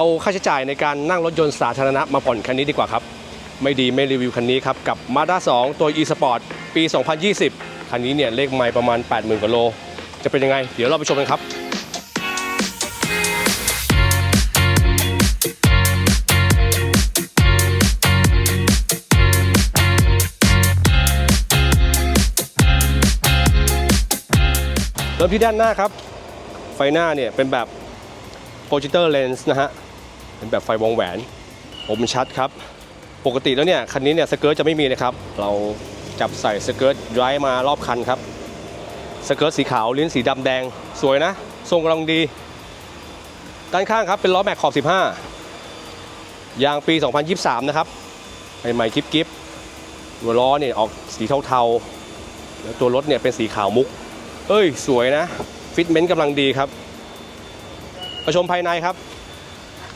เอาค่าใช้จ่ายในการนั่งรถยนต์สาธารณะมาผ่อนคันนี้ดีกว่าครับ ไม่ดีไม่รีวิวคันนี้ครับ กับ Mazda 2 ตัว e-sport ปี 2020 คันนี้เนี่ยเลขไมล์ประมาณ 80,000กว่าโล จะเป็นยังไง เดี๋ยวเราไปชมกันครับเริ่มที่ด้านหน้าครับ ไฟหน้าเนี่ยเป็นแบบ projector lens นะฮะ เป็นแบบไฟวงแหวนคมชัดครับ ปกติแล้วเนี่ยคันนี้เนี่ยสเกิร์ตจะไม่มีนะครับ เราจับใส่สเกิร์ตไดรฟ์มารอบคันครับสเกิร์ตสีขาวลิ้นสีดำแดงสวยนะ ทรงกำลังดี ด้านข้างครับเป็นล้อแม็กขอบ 15 ยางปี 2023 นะครับใหม่ๆคลิปกิฟตัวล้อเนี่ยออกสีเทาๆแล้วตัวรถเนี่ยเป็นสีขาวมุก เอ้ย สวยนะ ฟิตเมนต์กำลังดีครับมาชมภายในครับ